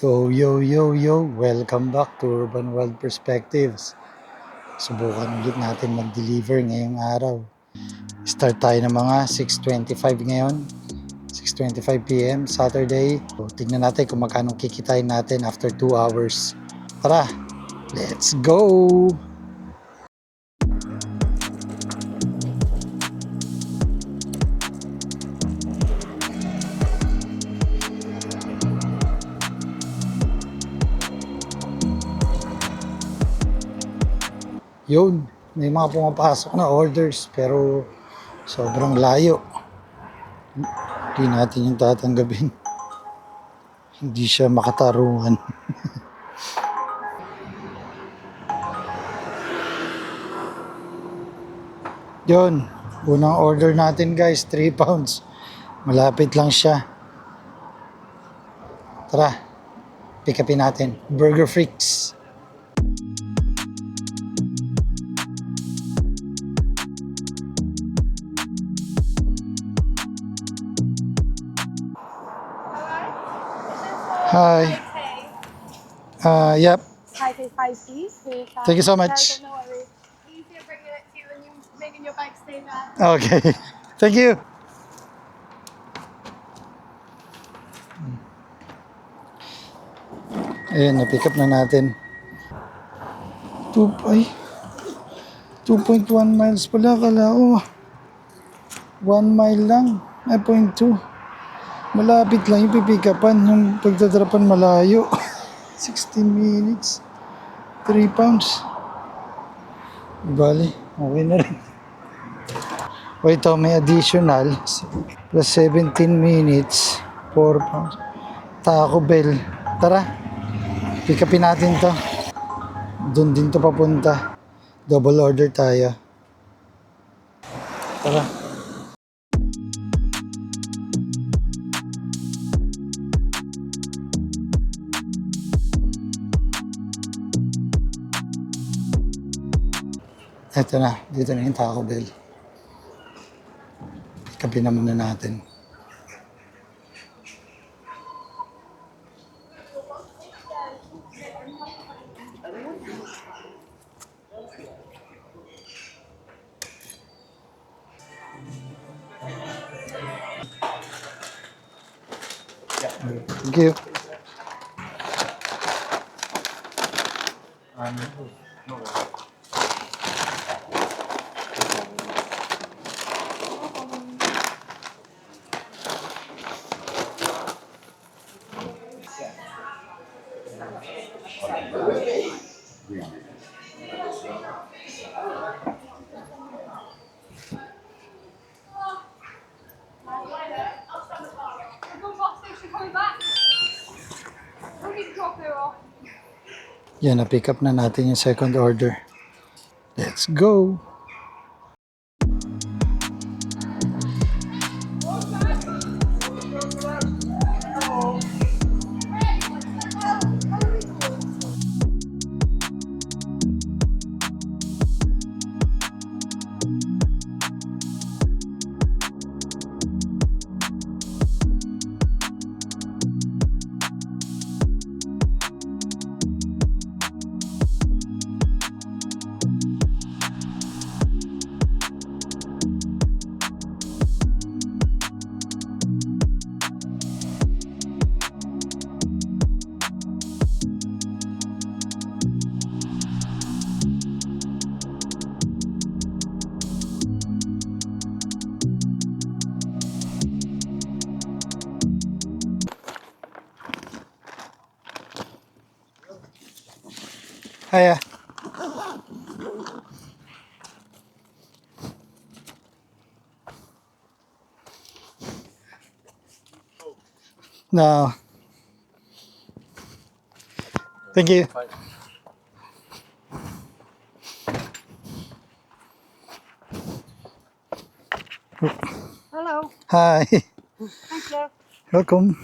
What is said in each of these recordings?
Yo, yo, yo, yo! Welcome back to Urban World Perspectives. Subukan ulit natin mag-deliver ngayong araw. Start tayo ng mga 6.25 ngayon. 6.25pm, Saturday. So, tignan natin kung magkano kikitain natin after 2 hours. Tara, let's go! Yun, may mga pumapasok na orders pero sobrang layo. Hindi natin yung tatanggapin. Hindi siya makatarungan. Yun, unang order natin guys, 3 pounds. Malapit lang siya. Tara, pick upin natin. Burger Freaks. Hi. Uh, yep. is five have- Thank you so much. Okay. Thank you. Ayan, na-pick up na natin. 2, ay, 2.1 miles pala. Kala ko, 1 mile lang. Ay, 0.2. Malapit lang yung pipick upan. Yung pagdadrapan malayo. 16 minutes. 3 pounds. Bali, okay na rin. O ito, may additional. Plus 17 minutes. 4 pounds. Taco Bell. Tara. Pick upin natin to. Doon din to papunta. Double order tayo. Tara. Ito na. Dito na yung Taco Bell. Kapi naman na natin. Thank you. Go Yan, na-pick up na natin yung second order. Let's go! Hiya. No. Thank you. Hello. Hi. Thank you. Welcome.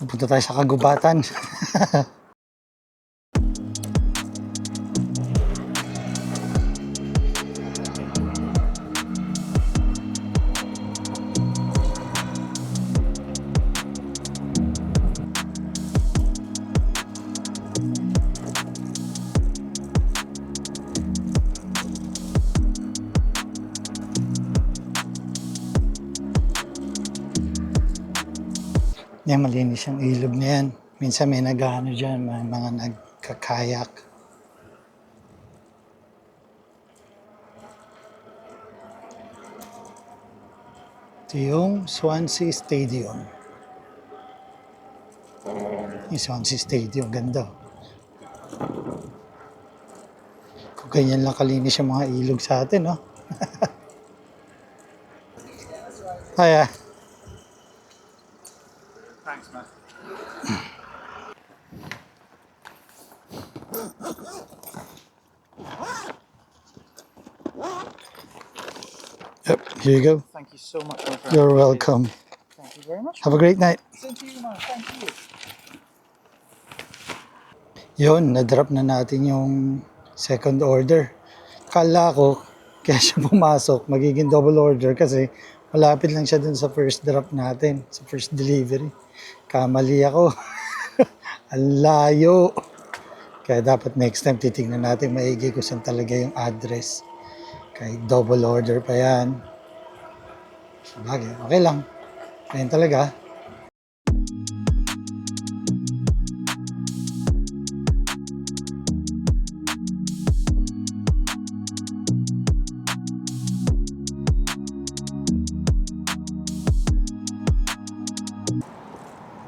Pupunta tayo sa kagubatan. Yan, malinis yung ilog na yan. Minsan may nag-ano dyan, may mga nagkakayak. Ito yung Swansea Stadium. Yung Swansea Stadium, ganda. Kung ganyan lang kalinis yung mga ilog sa atin, no? Kaya, Thanks, man. Yep, here you go. Thank you so much. You're welcome. Thank you very much. Have a great night. Same to you, man. Thank you. Yun, na-drop na natin yung second order. Kala ko, kaya siya pumasok, magiging double order kasi malapit lang siya dun sa first drop natin, sa first delivery. Kamali ako. Ang layo. Kaya dapat next time titignan natin maigi kung saan talaga yung address. Kaya double order pa yan. Sabagay, okay lang. Ayun talaga.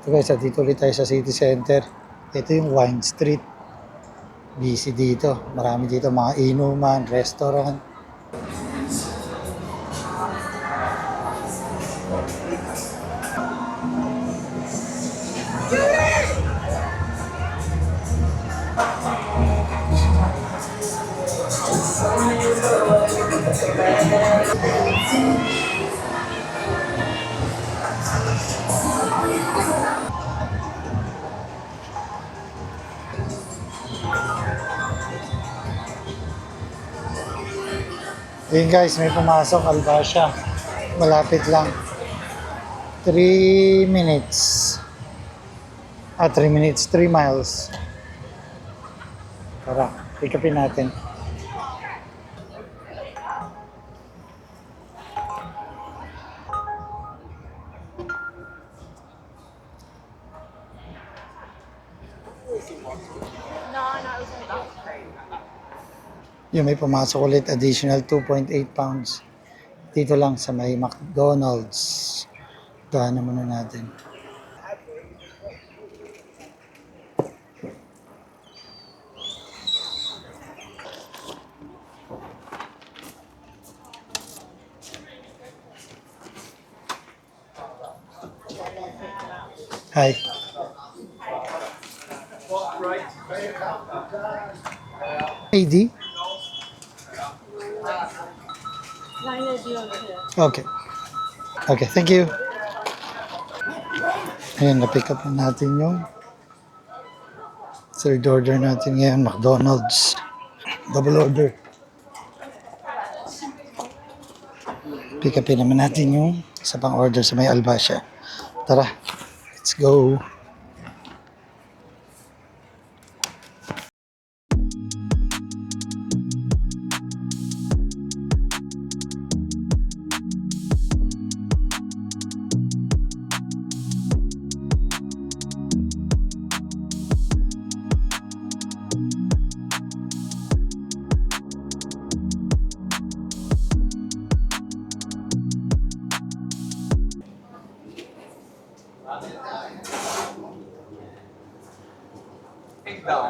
Ito guys, ah, dito ulit tayo sa city center. Ito yung Wine Street. Busy dito. Marami dito mga inuman, restaurant. Ayun guys, may pumasok Albasha. Malapit lang. 3 minutes. Ah, 3 minutes, 3 miles. Tara, pick upin natin. Yung may pumasok ulit, additional 2.8 pounds. Dito lang sa may McDonald's. Daanan muna natin. Hi. AD? Okay. Okay, thank you. Ayan, na-pick up na natin yung third order natin ngayon, McDonald's. Double order. Pick upin naman natin yung isa pang order sa may Albasha. Tara, let's go.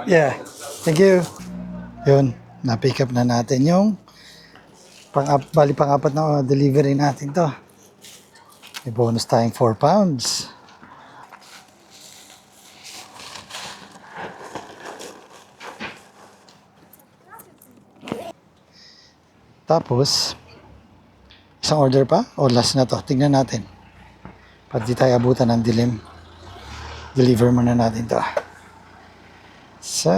Yeah. Thank you. Yun, na-pick up na natin yung pang bali pang-apat na delivery natin to. May bonus tayong 4 pounds. Tapos, isang order pa o last na to? Tingnan natin. Pati tayo abutan ng dilim. Deliver muna natin to. Sa...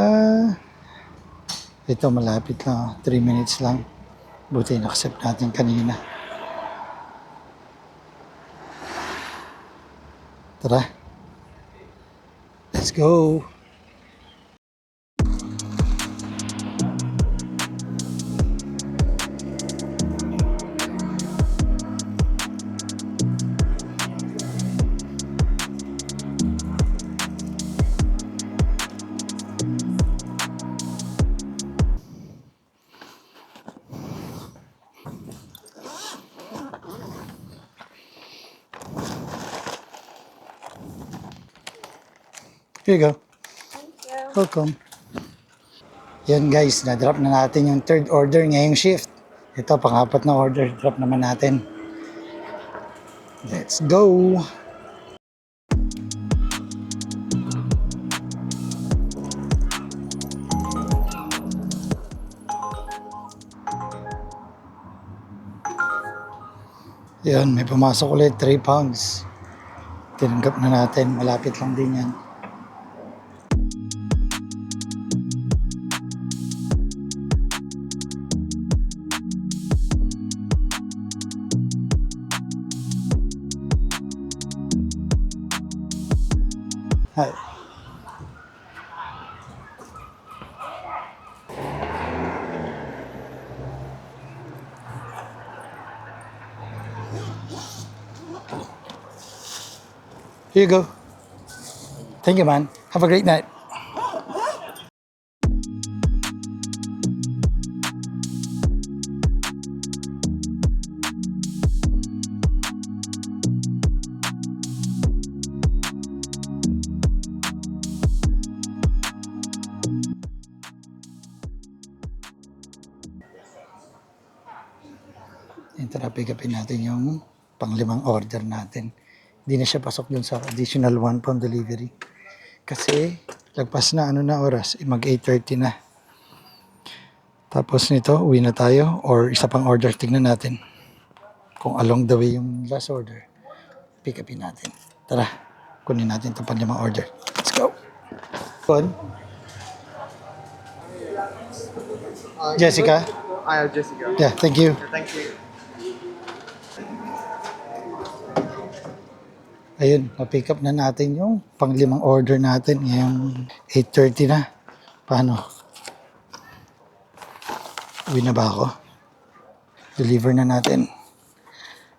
Ito malapit lang. 3 minutes lang. Buti nakacep natin kanina. Tara. Let's go. Here you go. Welcome. Yan guys, na-drop na natin yung third order ngayong shift. Ito, pang-apat na order, drop naman natin. Let's go! Yan, may pumasok ulit, 3 pounds. Tinanggap na natin, malapit lang din yan. Here you go. Thank you, man. Have a great night. Natin yung panglimang order natin. Hindi na siya pasok dun sa additional 1 pound delivery. Kasi lagpas na ano na oras, eh, mag 8.30 na. Tapos nito, uwi na tayo or isa pang order, tingnan natin. Kung along the way yung last order, pick upin natin. Tara, kunin natin itong panglimang order. Let's go! Kon, Jessica? I have Jessica. Yeah, thank you. Thank you. Ayun, na-pick up na natin yung panglimang order natin ngayong 8.30 na. Paano? Uwi na ba ako? Deliver na natin.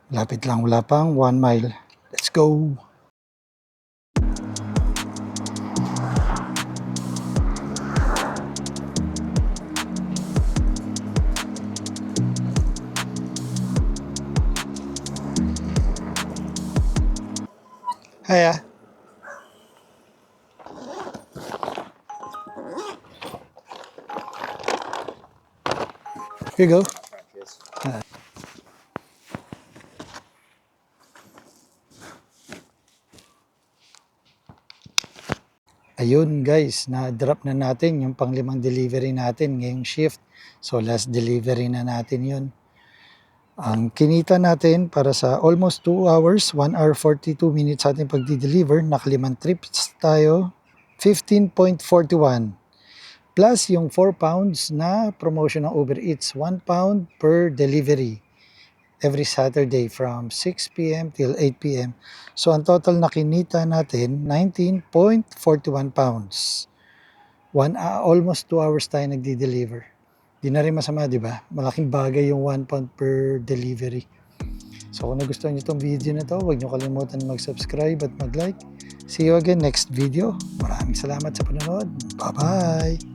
Lapit lang, wala pang 1 mile. Let's go! Here you go. Ayun guys, na-drop na natin yung panglimang delivery natin ngayong shift. So last delivery na natin yun. Ang kinita natin para sa almost 2 hours, 1 hour 42 minutes sa ating pagdi-deliver, nakalimang trips tayo, 15.41. Plus yung 4 pounds na promotion ng Uber Eats, 1 pound per delivery every Saturday from 6 p.m. till 8 p.m. So ang total na kinita natin, 19.41 pounds. One, uh, almost 2 hours tayo nagdi-deliver. Di na rin masama, di ba? Malaking bagay yung 1 pound per delivery. So kung nagustuhan nyo itong video na to, huwag nyo kalimutan mag-subscribe at mag-like. See you again next video. Maraming salamat sa panonood. Bye-bye!